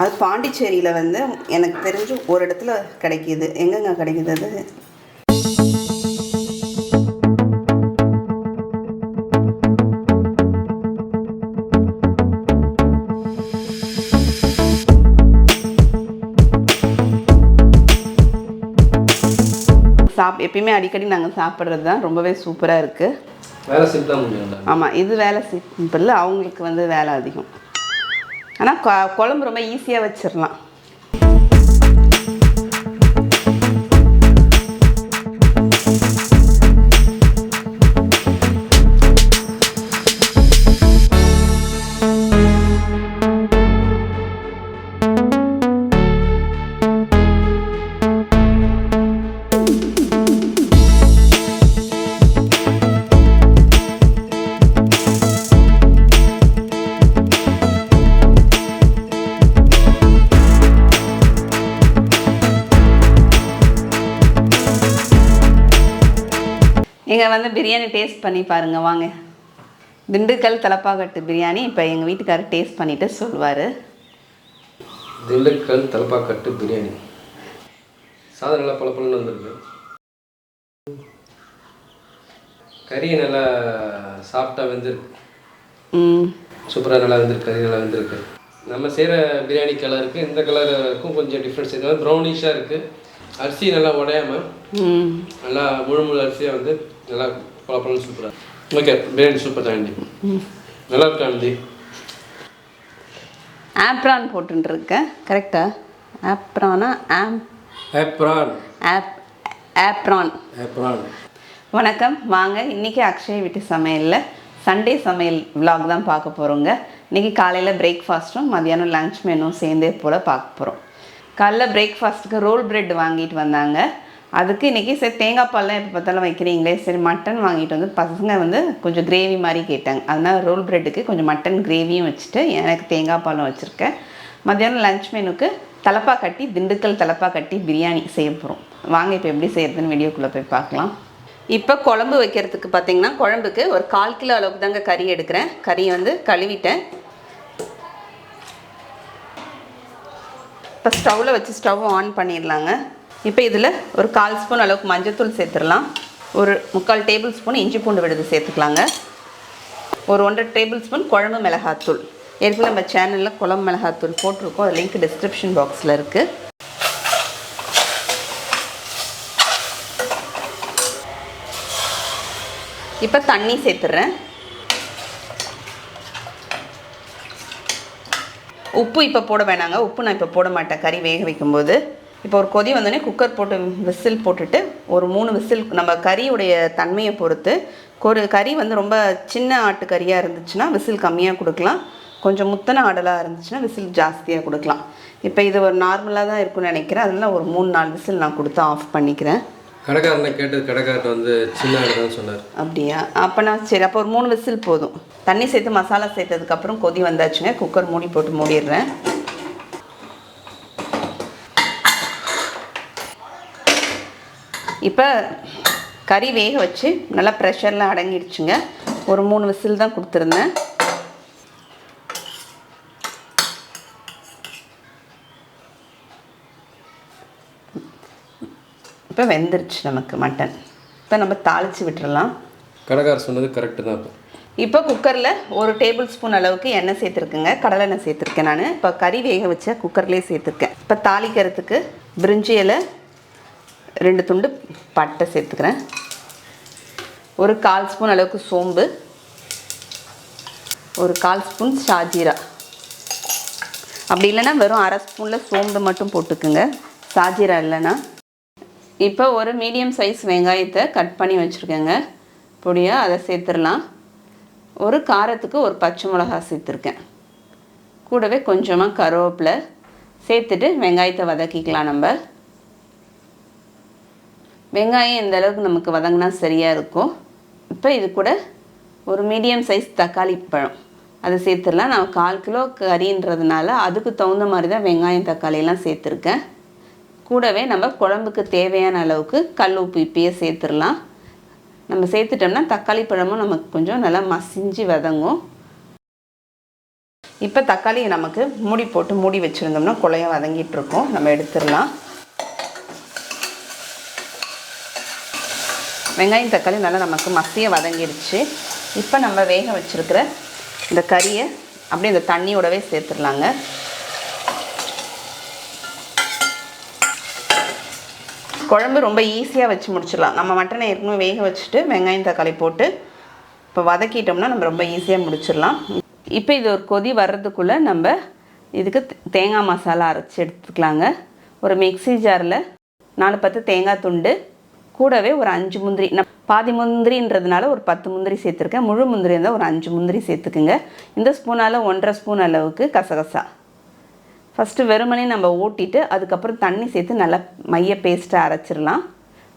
அது பாண்டிச்சேரியில் வந்து எனக்கு தெரிஞ்சு ஒரு இடத்துல கிடைக்கிது. எங்கெங்க கிடைக்குது அது? சாப் எப்பயுமே அடிக்கடி நாங்கள் சாப்பிட்றது தான். ரொம்பவே சூப்பராக இருக்குது வேலை சிம்பிளாக முடியும்ல ஆமாம் இது வேலை சிம்பிள் அவங்களுக்கு வந்து வேலை அதிகம். ஆனால் குழம்பு ரொம்ப ஈஸியாக வச்சிடலாம் இங்கே வந்து பிரியாணி டேஸ்ட் பண்ணி பாருங்கள் வாங்க. திண்டுக்கல் தலப்பாக்கட்டு பிரியாணி இப்போ எங்கள் வீட்டுக்காரர் டேஸ்ட் பண்ணிவிட்டு சொல்லுவார். திண்டுக்கல் தலப்பாக்கட்டு பிரியாணி. சாதம் நல்லா பல வந்திருக்கு. கறி நல்லா சாஃப்டாக வெந்திருக்கு. ம். சூப்பராக நல்லா வெந்திருக்கு கறி நல்லா வெந்திருக்கு. நம்ம செய்கிற பிரியாணி கலருக்கு இந்த கலருக்கும் கொஞ்சம் டிஃப்ரென்ஸ் இருக்குது ப்ரௌனிஷாக இருக்குது அரிசி நல்லா உடையாம ம். நல்லா முழு முழு அரிசியாக வந்து நல்லா பல பழம் சூப்பராக ஓகே பிரியாணி சூப்பர் தான் ஆண்டி நல்லா இருக்கா ஆண்டி ஆப்ரான் போட்டுருக்கேன் கரெக்டா ஆப்ரானா ஆம் ஏப்ரான் ஆப் ஆப்ரான் ஏப்ரான் வணக்கம் வாங்க. இன்றைக்கி அக்ஷய் வீட்டு சமையலில் சண்டே சமையல் vlog தான் பார்க்க போகிறோங்க இன்றைக்கி காலையில் பிரேக்ஃபாஸ்ட்டும் மதியானம் லஞ்ச் மெனுவும் சேர்ந்தே போல் பார்க்க போகிறோம் காலைல பிரேக்ஃபாஸ்ட்டுக்கு ரோல் பிரெட் வாங்கிட்டு வந்தாங்க. அதுக்கு இன்றைக்கி சரி தேங்காய் பால்லாம் எப்போ பார்த்தாலும் வைக்கிறீங்களே? சரி மட்டன் வாங்கிட்டு வந்து பசங்க வந்து கொஞ்சம் கிரேவி மாதிரி கேட்டாங்க. அதனால் ரோல் ப்ரெட்டுக்கு கொஞ்சம் மட்டன் கிரேவியும் வச்சுட்டு எனக்கு தேங்காய் பாலும் வச்சுருக்கேன். மத்தியானம் லஞ்ச் மெனுக்கு தலப்பா கட்டி திண்டுக்கல் தலப்பா கட்டி பிரியாணி செய்ய போகிறோம் வாங்க இப்போ எப்படி செய்கிறதுன்னு வீடியோக்குள்ளே போய் பார்க்கலாம். இப்போ குழம்பு வைக்கிறதுக்கு பார்த்தீங்கன்னா குழம்புக்கு ஒரு கால் கிலோ அளவுக்கு தாங்க கறி எடுக்கிறேன். கறியை வந்து கழுவிட்டேன். இப்போ ஸ்டவ்வில் வச்சு ஸ்டவ் ஆன் பண்ணிடலாங்க. இப்போ இதில் ஒரு கால் ஸ்பூன் அளவுக்கு மஞ்சத்தூள் சேர்த்துடலாம். ஒரு முக்கால் டேபிள் ஸ்பூன் இஞ்சி பூண்டு விடுது சேர்த்துக்கலாங்க. ஒரு ஒன்றரை டேபிள் ஸ்பூன் குழம்பு மிளகாத்தூள். ஏற்கனவே நம்ம சேனலில் குழம்பு மிளகாத்தூள் போட்டிருக்கோம். அது லிங்க் டிஸ்கிரிப்ஷன் பாக்ஸில் இருக்குது இப்போ தண்ணி சேர்த்துட்றேன் உப்பு இப்போ போட வேணாங்க. உப்பு நான் இப்போ போட மாட்டேன். கறி வேக வைக்கும்போது. இப்போ ஒரு கொதி வந்தோடனே குக்கர் போட்டு விசில் போட்டுட்டு ஒரு மூணு விசில் நம்ம கறியுடைய தன்மையை பொறுத்து ஒரு கறி வந்து ரொம்ப சின்ன ஆட்டு கறியாக இருந்துச்சுன்னா விசில் கம்மியாக கொடுக்கலாம். கொஞ்சம் முத்தன ஆடலாக இருந்துச்சுன்னா விசில் ஜாஸ்தியாக கொடுக்கலாம். இப்போ இது ஒரு நார்மலாக தான் இருக்கும்னு நினைக்கிறேன். அதனால ஒரு மூணு நாலு விசில் நான் கொடுத்து ஆஃப் பண்ணிக்கிறேன். கடைக்காரனை கேட்டது கடைக்காரர் வந்து சின்ன தான் சொன்னார். அப்படியா? அப்போனா சரி அப்போ ஒரு மூணு விசில் போதும். தண்ணி சேர்த்து மசாலா சேர்த்ததுக்கப்புறம் கொதி வந்தாச்சுங்க. குக்கர் மூடி போட்டு மூடிடுறேன். இப்போ கறி வேக வச்சு நல்லா ப்ரெஷர்லாம் அடங்கிடுச்சுங்க. ஒரு மூணு விசில் தான் கொடுத்துருந்தேன். இப்போ வெந்துருச்சு நமக்கு மட்டன். இப்போ நம்ம தாளித்து விட்டுறலாம். கடைக்காரர் சொன்னது கரெக்டு தான் இப்போ. இப்போ குக்கரில் ஒரு டேபிள் ஸ்பூன் அளவுக்கு எண்ணெய் சேர்த்துருக்குங்க. கடலை எண்ணெய் சேர்த்துருக்கேன் நான். இப்போ கறி வேக வச்ச குக்கர்லேயே சேர்த்துருக்கேன். இப்போ தாளிக்கிறதுக்கு பிரிஞ்சி இலை ரெண்டு துண்டு பட்டை சேர்த்துக்கிறேன். ஒரு கால் ஸ்பூன் அளவுக்கு சோம்பு. ஒரு கால் ஸ்பூன் ஷாஜீரா அப்படி இல்லைன்னா வெறும் அரை ஸ்பூனில் சோம்பு மட்டும் போட்டுக்குங்க. சாஜீரா இல்லைன்னா. இப்போ ஒரு மீடியம் சைஸ் வெங்காயத்தை கட் பண்ணி வச்சுருக்கேங்க. பொடியாக அதை சேர்த்துடலாம். ஒரு காரத்துக்கு ஒரு பச்சை மிளகா சேர்த்துருக்கேன். கூடவே கொஞ்சமாக கருவேப்பிலை சேர்த்துட்டு வெங்காயத்தை வதக்கிக்கலாம் நம்ம. வெங்காயம் இந்த அளவுக்கு நமக்கு வதங்கினா சரியாக இருக்கும் இப்போ இது கூட ஒரு மீடியம் சைஸ் தக்காளி பழம். அதை சேர்த்துடலாம். நான் கால் கிலோ கறின்றதுனால அதுக்கு தகுந்த மாதிரி தான் வெங்காயம் தக்காளியெல்லாம் சேர்த்துருக்கேன். கூடவே நம்ம குழம்புக்கு தேவையான அளவுக்கு கல் உப்பு இப்பயே சேர்த்துடலாம். நம்ம சேர்த்துட்டோம்னா தக்காளி பழமும் நமக்கு கொஞ்சம் நல்லா மசிஞ்சு வதங்கும். இப்போ தக்காளி நமக்கு மூடி போட்டு மூடி வச்சுருந்தோம்னா குழைய வதங்கிட்டு இருக்கோம். நம்ம எடுத்துடலாம். வெங்காயம் தக்காளி நல்லா நமக்கு மசிய வதங்கிடுச்சு இப்போ நம்ம வேக வச்சுருக்கிற இந்த கறியை அப்படியே இந்த தண்ணியோடவே சேர்த்துடலாங்க. குழம்பு ரொம்ப ஈஸியாக வச்சு முடிச்சிடலாம். நம்ம மட்டனை ஏற்கனவே வேக வச்சுட்டு வெங்காயம் தக்காளி போட்டு இப்போ வதக்கிட்டோம்னா நம்ம ரொம்ப ஈஸியாக முடிச்சிடலாம். இப்போ இது ஒரு கொதி வர்றதுக்குள்ளே நம்ம இதுக்கு தேங்காய் மசாலா அரைச்சி எடுத்துக்கலாங்க. ஒரு மிக்ஸி ஜாரில் நாலு பத்து தேங்காய் துண்டு கூடவே ஒரு அஞ்சு முந்திரி. நான் பாதி முந்திரின்றதுனால ஒரு பத்து முந்திரி சேர்த்துருக்கேன். முழு முந்திரி இருந்தால் ஒரு அஞ்சு முந்திரி சேர்த்துக்குங்க. இந்த ஸ்பூனால் ஒன்றரை ஸ்பூன் அளவுக்கு கசகசா. ஃபஸ்ட்டு வெறுமனே நம்ம ஓட்டிட்டு அதுக்கப்புறம் தண்ணி சேர்த்து நல்லா மைய பேஸ்ட்டாக அரைச்சிடலாம்.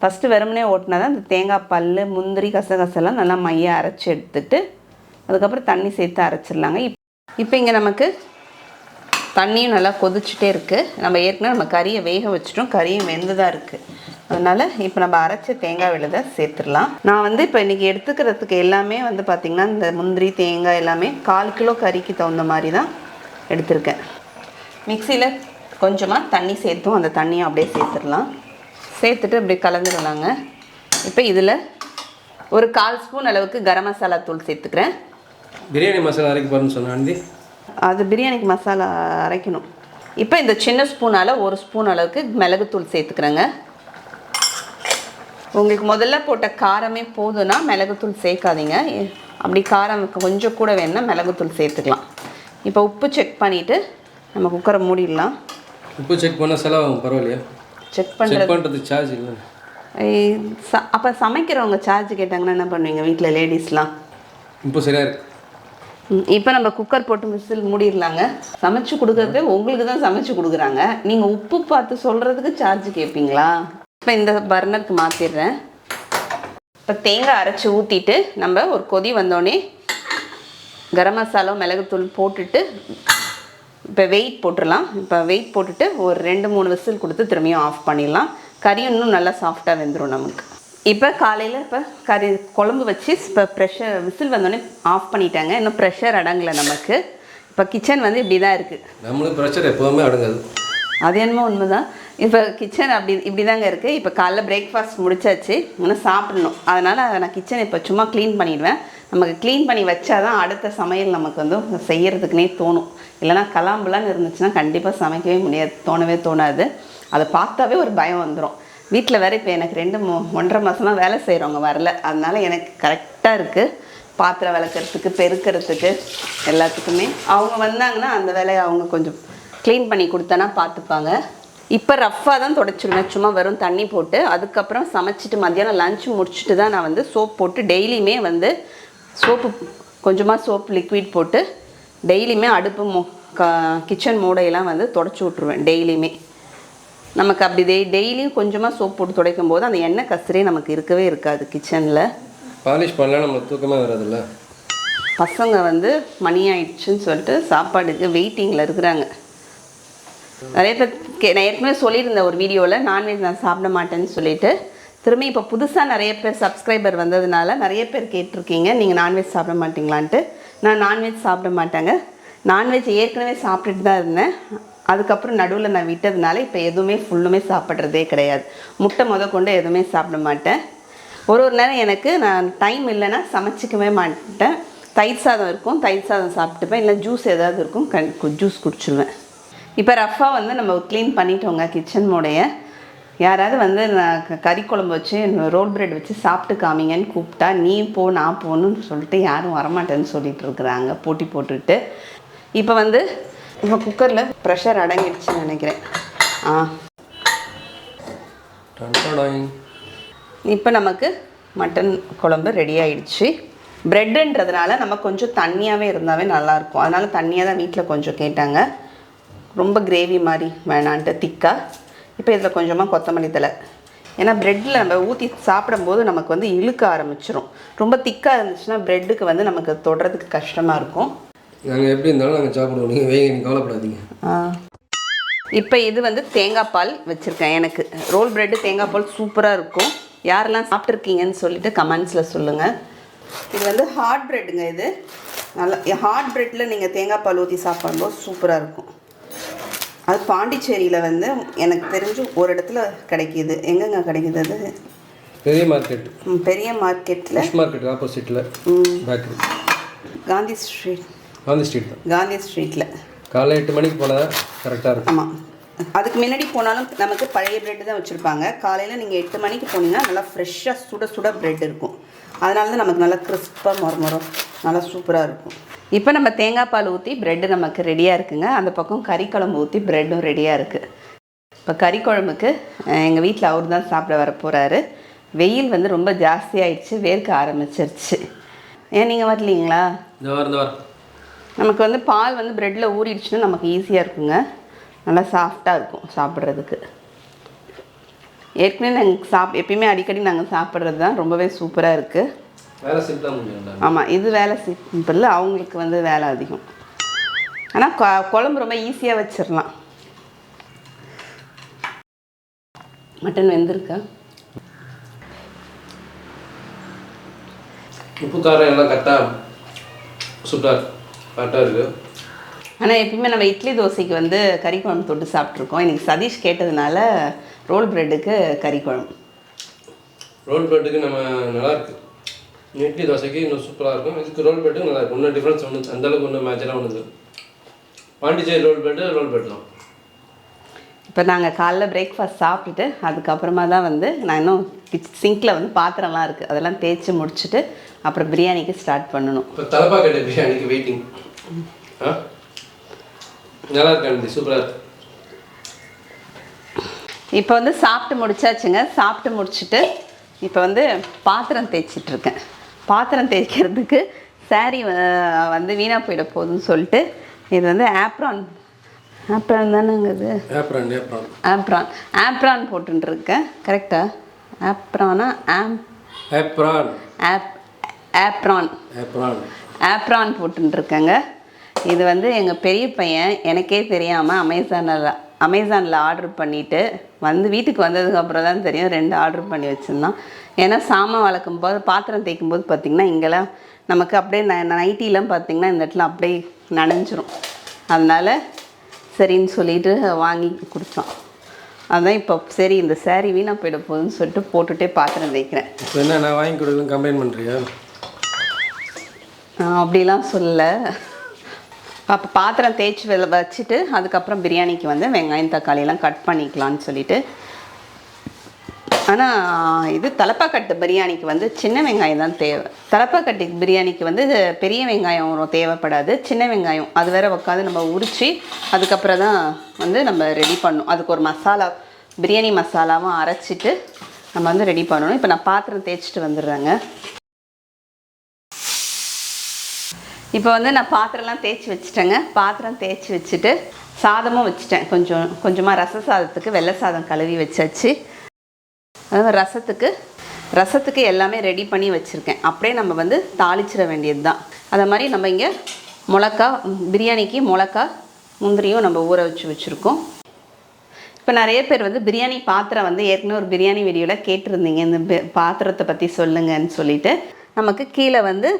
ஃபஸ்ட்டு வெறுமனே ஓட்டினா தான் இந்த தேங்காய் பல் முந்திரி கசகசெல்லாம் நல்லா மைய அரைச்சி எடுத்துட்டு அதுக்கப்புறம் தண்ணி சேர்த்து அரைச்சிடலாங்க. இப் இப்போ இங்கே நமக்கு தண்ணியும் நல்லா கொதிச்சுட்டே இருக்குது நம்ம ஏற்கனவே நம்ம கறியை வேக வச்சிட்டோம். கறியும் வெந்துதான் இருக்குது அதனால் இப்போ நம்ம அரைச்ச தேங்காய் விழுதை சேர்த்துடலாம். நான் வந்து இப்போ இன்றைக்கி எடுத்துக்கிறதுக்கு எல்லாமே வந்து பார்த்திங்கன்னா இந்த முந்திரி தேங்காய் எல்லாமே கால் கிலோ கறிக்கு தகுந்த மாதிரி தான் எடுத்திருக்கேன். மிக்சியில் கொஞ்சமாக தண்ணி சேர்த்தும். அந்த தண்ணியை அப்படியே சேர்த்துடலாம். சேர்த்துட்டு அப்படியே கலந்துடலாங்க. இப்போ இதில் ஒரு கால் ஸ்பூன் அளவுக்கு கரம் மசாலா தூள் சேர்த்துக்கிறேன். பிரியாணி மசாலா அரைக்க போகிறேன்னு சொன்னேன் அது பிரியாணிக்கு மசாலா அரைக்கணும். இப்போ இந்த சின்ன ஸ்பூனால் ஒரு ஸ்பூன் அளவுக்கு மிளகுத்தூள் சேர்த்துக்கிறேங்க. உங்களுக்கு முதல்ல போட்ட காரமே போதுன்னா மிளகுத்தூள் சேர்க்காதீங்க. அப்படி காரம் கொஞ்சம் கூட வேணும்னா மிளகுத்தூள் சேர்த்துக்கலாம். இப்போ உப்பு செக் பண்ணிவிட்டு நம்ம குக்கரை மூடிடலாம். உப்பு செக் பண்ணால் செலவாகும் பரவாயில்லையா? செக் பண்ணுறது சார்ஜ் இல்லை. அப்போ சமைக்கிறவங்க சார்ஜ் கேட்டாங்கன்னா என்ன பண்ணுவீங்க வீட்டில் லேடிஸ்லாம் இப்போ சரியாக இருக்கு. இப்போ நம்ம குக்கர் போட்டு விசில் மூடிடலாங்க. சமைச்சு கொடுக்கறது உங்களுக்கு தான் சமைச்சு கொடுக்குறாங்க. நீங்கள் உப்பு பார்த்து சொல்கிறதுக்கு சார்ஜ் கேட்பீங்களா இப்போ இந்த பர்னருக்கு மாற்றிடுறேன் இப்போ தேங்காய் அரைச்சி ஊற்றிட்டு நம்ம ஒரு கொதி வந்தோடனே கரம் மசாலா மிளகுத்தூள் போட்டுட்டு இப்போ வெயிட் போட்டுடலாம். இப்போ வெயிட் போட்டுட்டு ஒரு ரெண்டு மூணு விசில் கொடுத்து திரும்பியும் ஆஃப் பண்ணிடலாம். கறி இன்னும் நல்லா சாஃப்டாக வெந்துடும் நமக்கு. இப்போ காலையில் இப்போ கறி குழம்பு வச்சு இப்போ ப்ரெஷர் விசில் வந்தோடனே ஆஃப் பண்ணிட்டாங்க. இன்னும் ப்ரெஷர் அடங்கலை நமக்கு. இப்போ கிச்சன் வந்து இப்படி தான் இருக்குது நம்மளுக்கு ப்ரெஷர் எப்போவுமே அடங்காது. அது என்னமோ உண்மைதான். இப்போ கிச்சன் அப்படி இப்படி தாங்க இருக்குது இப்போ காலைல பிரேக்ஃபாஸ்ட் முடிச்சாச்சு. இன்னும் சாப்பிடணும். அதனால் நான் கிச்சன் இப்போ சும்மா க்ளீன் பண்ணிடுவேன். நமக்கு க்ளீன் பண்ணி வச்சா தான் அடுத்த சமையல் நமக்கு வந்து செய்யறதுக்குனே தோணும். இல்லைனா கலாம்புலான்னு இருந்துச்சுன்னா கண்டிப்பாக சமைக்கவே முடியாது. தோணவே தோணாது. அதை பார்த்தாவே ஒரு பயம் வந்துடும் வீட்டில் வேற இப்போ எனக்கு ரெண்டு மூ ஒன்றரை மாதமாக வேலை செய்கிறவங்க வரல. அதனால் எனக்கு கரெக்டாக இருக்குது பாத்திரம் விளக்கிறதுக்கு பெருக்கிறதுக்கு எல்லாத்துக்குமே. அவங்க வந்தாங்கன்னா அந்த வேலையை அவங்க கொஞ்சம் க்ளீன் பண்ணி கொடுத்தனா பார்த்துப்பாங்க இப்போ ரஃப்பாக தான் தொடச்சிருவேன். சும்மா வெறும் தண்ணி போட்டு அதுக்கப்புறம் சமைச்சிட்டு மத்தியானம் லஞ்ச் முடிச்சுட்டு தான் நான் வந்து சோப் போட்டு டெய்லியுமே வந்து சோப்பு கொஞ்சமாக சோப் லிக்விட் போட்டு டெய்லியுமே அடுப்பு மோ க கிச்சன் மூடையெல்லாம் வந்து தொடச்சி விட்ருவேன் டெய்லியுமே. நமக்கு அப்படி டெய் டெய்லியும் கொஞ்சமாக சோப் போட்டு துடைக்கும் போது அந்த எண்ணெய் கசரே நமக்கு இருக்கவே இருக்காது கிச்சனில். பாலிஷ் பண்ணலாம் நம்மளுக்கு தூக்கமே வராதுல்ல? பசங்க வந்து மணி ஆயிடுச்சுன்னு சொல்லிட்டு சாப்பாடுக்கு வெயிட்டிங்கில் இருக்கிறாங்க. நிறைய பேர் கே நான் ஏற்கனவே சொல்லியிருந்தேன் ஒரு வீடியோவில் நான்வெஜ் நான் சாப்பிட மாட்டேன்னு சொல்லிட்டு திரும்பி இப்போ புதுசாக நிறைய பேர் சப்ஸ்கிரைபர் வந்ததுனால நிறைய பேர் கேட்டிருக்கீங்க நீங்கள் நான்வெஜ் சாப்பிட மாட்டீங்களான்ட்டு. நான் நான்வெஜ் சாப்பிட மாட்டேங்க. நான்வெஜ் ஏற்கனவே சாப்பிட்டுட்டு தான் இருந்தேன். அதுக்கப்புறம் நடுவில் நான் விட்டதுனால இப்போ எதுவுமே ஃபுல்லுமே சாப்பிட்றதே கிடையாது. முட்டை முத கொண்டு எதுவுமே சாப்பிட மாட்டேன். ஒரு ஒரு நேரம் எனக்கு நான் டைம் இல்லைன்னா சமைச்சிக்கவே மாட்டேன். தயிர் சாதம் இருக்கும் தயிர் சாதம் சாப்பிட்டுப்பேன். இல்லை ஜூஸ் ஏதாவது இருக்கும் கண் ஜூஸ் குடிச்சிடுவேன் இப்போ ரஃபாக வந்து நம்ம க்ளீன் பண்ணிட்டோங்க கிச்சன் மூடைய. யாராவது வந்து நான் க- கறி குழம்பு வச்சு ரோல் பிரெட் வச்சு சாப்பிட்டு காமிங்கன்னு கூப்பிட்டா நீ போ நான் போகணுன்னு சொல்லிட்டு யாரும் வரமாட்டேன்னு சொல்லிட்டு இருக்கிறாங்க போட்டி போட்டுட்டு. இப்போ வந்து இப்போ குக்கரில் ப்ரெஷர் அடங்கிடுச்சுன்னு நினைக்கிறேன். ஆ. இப்போ நமக்கு மட்டன் குழம்பு ரெடி ஆயிடுச்சு. ப்ரெட்டுன்றதுனால நம்ம கொஞ்சம் தண்ணியாகவே இருந்தாவே நல்லாயிருக்கும். அதனால தண்ணியாக தான் வீட்டில் கொஞ்சம் கேட்டாங்க. ரொம்ப கிரேவி மாதிரி வேணான்ட்டு திக்காக இப்போ இதில் கொஞ்சமாக கொத்தமல்லி தழை. ஏன்னா ப்ரெட்டில் நம்ம ஊற்றி சாப்பிடும்போது நமக்கு வந்து இழுக்க ஆரம்பிச்சிரும். ரொம்ப திக்காக இருந்துச்சுன்னா ப்ரெட்டுக்கு வந்து நமக்கு தொடுறதுக்கு கஷ்டமாக இருக்கும். நாங்கள் எப்படி இருந்தாலும் நாங்கள் சாப்பிடுவோம். நீங்கள் வைங்க நீங்கள் கவலைப்படாதீங்க. இப்போ இது வந்து தேங்காய் பால் வச்சுருக்கேன் எனக்கு. ரோல் பிரெட்டு தேங்காய் பால் சூப்பராக இருக்கும். யாரெல்லாம் சாப்பிட்ருக்கீங்கன்னு சொல்லிட்டு கமெண்ட்ஸில் சொல்லுங்கள் இது வந்து ஹார்ட் பிரெட்டுங்க இது. நல்லா ஹார்ட் ப்ரெட்டில் நீங்கள் தேங்காய் பால் ஊற்றி சாப்பிடும்போது சூப்பராக இருக்கும். அது பாண்டிச்சேரியில் வந்து எனக்கு தெரிஞ்சு ஒரு இடத்துல கிடைக்கிது. எங்கெங்க கிடைக்கிது அது? பெரிய மார்க்கெட் பெரிய மார்க்கெட்டில் மார்க்கெட் ஆப்போசிட்டில் bakery Gandhi street. Gandhi street தான். காந்தி ஸ்ட்ரீட்டில் காலைல எட்டு மணிக்கு போனால் கரெக்டாக இருக்கும். ஆமாம் அதுக்கு முன்னாடி போனாலும் நமக்கு பழைய பிரெட் தான் வச்சுருப்பாங்க. காலையில் நீங்கள் எட்டு மணிக்கு போனீங்கன்னா நல்லா ஃப்ரெஷ்ஷாக சுட சுட பிரெட் இருக்கும். அதனால தான் நமக்கு நல்லா கிறிஸ்பாக மொரமொரம் நல்லா சூப்பராக இருக்கும். இப்போ நம்ம தேங்காய் பால் ஊற்றி பிரெட்டு நமக்கு ரெடியாக இருக்குங்க. அந்த பக்கம் கறி குழம்பு ஊற்றி பிரெட்டும் ரெடியாக இருக்குது இப்போ கறி குழம்புக்கு எங்கள் வீட்டில் அவர் தான் சாப்பிட வர போகிறாரு வெயில் வந்து ரொம்ப ஜாஸ்தியாயிடுச்சு வேர்க்க ஆரம்பிச்சிருச்சு. ஏன் நீங்கள் வரலீங்களா? இந்த வாரம் இந்த வாரம். நமக்கு வந்து பால் வந்து ப்ரெட்டில் ஊறிடுச்சுன்னா நமக்கு ஈஸியாக இருக்குங்க. நல்லா சாஃப்டாக இருக்கும் சாப்பிட்றதுக்கு. ஏற்கனவே நாங்கள் சாப் எப்பயுமே அடிக்கடி நாங்கள் சாப்பிட்றது தான். ரொம்பவே சூப்பராக இருக்குது ஆமாம் இது வேலை சிம்பிள். அவங்களுக்கு வந்து வேலை அதிகம். ஆனால் குழம்பு ரொம்ப ஈஸியாக வச்சிடலாம் மட்டன் வெந்திருக்கா? உப்பு காரம் எல்லாம் கரெக்டாக சூப்பராக கரெக்டாக இருக்குது ஆனால் எப்பயுமே நம்ம இட்லி தோசைக்கு வந்து கறி குழம்பு தொட்டு சாப்பிட்ருக்கோம் இன்னைக்கு சதீஷ் கேட்டதுனால ரோல் ப்ரெட்டுக்கு கறி குழம்பு. ரோல் பிரெட்டுக்கு நம்ம நல்லா இருக்கு. இட்லி தோசைக்கு இன்னும் சூப்பராக இருக்கும். இதுக்கு ரோல் பிரெட்டுக்கு நல்லா இருக்கும். இன்னும் டிஃப்ரென்ஸ் ஒன்று அந்தளவுக்கு ஒன்றும் மேட்சராக ஒன்று Pondicherry roll bread roll bread தான். இப்போ நாங்கள் காலைல பிரேக்ஃபாஸ்ட் சாப்பிட்டுட்டு அதுக்கப்புறமா தான் வந்து நான் இன்னும் சிங்கில் வந்து பாத்திரம்லாம் இருக்குது அதெல்லாம் தேய்ச்சி முடிச்சுட்டு அப்புறம் பிரியாணிக்கு ஸ்டார்ட் பண்ணணும். இப்போ தலப்பாக்கட்டை பிரியாணிக்கு வெயிட்டிங் ஆ? நல்லா இருக்கு சூப்பராக இருக்கு. இப்போ வந்து சாப்பிட்டு முடிச்சாச்சுங்க. சாப்பிட்டு முடிச்சுட்டு இப்போ வந்து பாத்திரம் தேய்ச்சிட்டு இருக்கேன். பாத்திரம் தேய்க்கிறதுக்கு வ- வந்து வீணாக போயிட போகுதுன்னு சொல்லிட்டு இது வந்து ஆப்ரான் ஆப்ரான் தானேங்க இது? ஏப்ரான் ஏப்ரான் ஆப்ரான் ஆப்ரான் போட்டுருக்கேன் கரெக்டா ஆப்ரானா ஆம் ஏப்ரான் ஆப் ஆப்ரான் ஆப்ரான் போட்டுருக்கேங்க இது வந்து எங்கள் பெரிய பையன் எனக்கே தெரியாமல் அமேசானில் அமேசானில் ஆர்டர் பண்ணிவிட்டு வந்து வீட்டுக்கு வந்ததுக்கப்புறம் தான் தெரியும். ரெண்டு ஆர்டர் பண்ணி வச்சுருந்தான். ஏன்னா சாமான் வளர்க்கும் போது பாத்திரம் தேய்க்கும் போது பார்த்திங்கன்னா இங்கெல்லாம் நமக்கு அப்படியே ந நைட்டிலாம் பார்த்திங்கன்னா இந்த இடத்துல அப்படியே நனைஞ்சிரும். அதனால் சரின்னு சொல்லிட்டு வாங்கி கொடுத்தான் அதான் இப்போ சரி இந்த saree வீணாக போயிட போகுதுன்னு சொல்லிட்டு போட்டுகிட்டே பாத்திரம் தேய்க்கிறேன். என்ன நான் வாங்கி கொடுக்கணும் கம்ப்ளைண்ட் பண்ணுறியா நான் அப்படிலாம் சொல்லலை. அப்போ பாத்திரம் தேய்ச்சி வச்சுட்டு அதுக்கப்புறம் பிரியாணிக்கு வந்து வெங்காயம் தக்காளியெல்லாம் கட் பண்ணிக்கலாம்னு சொல்லிட்டு. ஆனால் இது தலப்பாக்கட்டு பிரியாணிக்கு வந்து சின்ன வெங்காயம் தான் தேவை. தலப்பாக்கட்டு பிரியாணிக்கு வந்து பெரிய வெங்காயம் தேவைப்படாது. சின்ன வெங்காயம் அது வேற உட்காந்து நம்ம உரித்து அதுக்கப்புறம் தான் வந்து நம்ம ரெடி பண்ணணும். அதுக்கு ஒரு மசாலா பிரியாணி மசாலாவும் அரைச்சிட்டு நம்ம வந்து ரெடி பண்ணணும். இப்போ நான் பாத்திரம் தேய்ச்சிட்டு வந்துடுறேங்க. இப்போ வந்து நான் பாத்திரம்லாம் தேய்ச்சி வச்சுட்டேங்க. பாத்திரம் தேய்ச்சி வச்சுட்டு சாதமும் வச்சுட்டேன். கொஞ்சம் கொஞ்சமாக ரச சாதத்துக்கு வெள்ளை சாதம் கழுவி வச்சாச்சு. அதாவது ரசத்துக்கு ரசத்துக்கு எல்லாமே ரெடி பண்ணி வச்சுருக்கேன். அப்படியே நம்ம வந்து தாளிச்சிட வேண்டியது தான் அதை மாதிரி நம்ம இங்கே மிளகா பிரியாணிக்கு மிளகா முந்திரியும் நம்ம ஊற வச்சு வச்சுருக்கோம். இப்போ நிறைய பேர் வந்து பிரியாணி பாத்திரம் வந்து ஏற்கனவே ஒரு பிரியாணி வீடியோவில் கேட்டிருந்தீங்க. இந்த பாத்திரத்தை பற்றி சொல்லுங்கன்னு சொல்லிட்டு. நமக்கு கீழே வந்து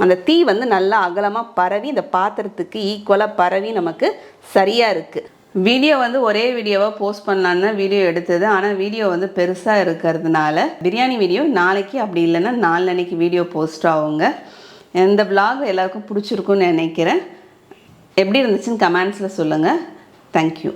அந்த தீ வந்து நல்லா அகலமாக பரவி இந்த பாத்திரத்துக்கு ஈக்குவலாக பரவி நமக்கு சரியாக இருக்குது வீடியோ வந்து ஒரே வீடியோவாக போஸ்ட் பண்ணலான்னு தான் வீடியோ எடுத்தது. ஆனால் வீடியோ வந்து பெருசாக இருக்கிறதுனால பிரியாணி வீடியோ நாளைக்கு அப்படி இல்லைன்னா நாளன்னைக்கு வீடியோ போஸ்ட் ஆகுங்க. இந்த vlog எல்லாருக்கும் பிடிச்சிருக்குன்னு நினைக்கிறேன். எப்படி இருந்துச்சுன்னு கமெண்ட்ஸில் சொல்லுங்கள் தேங்க்யூ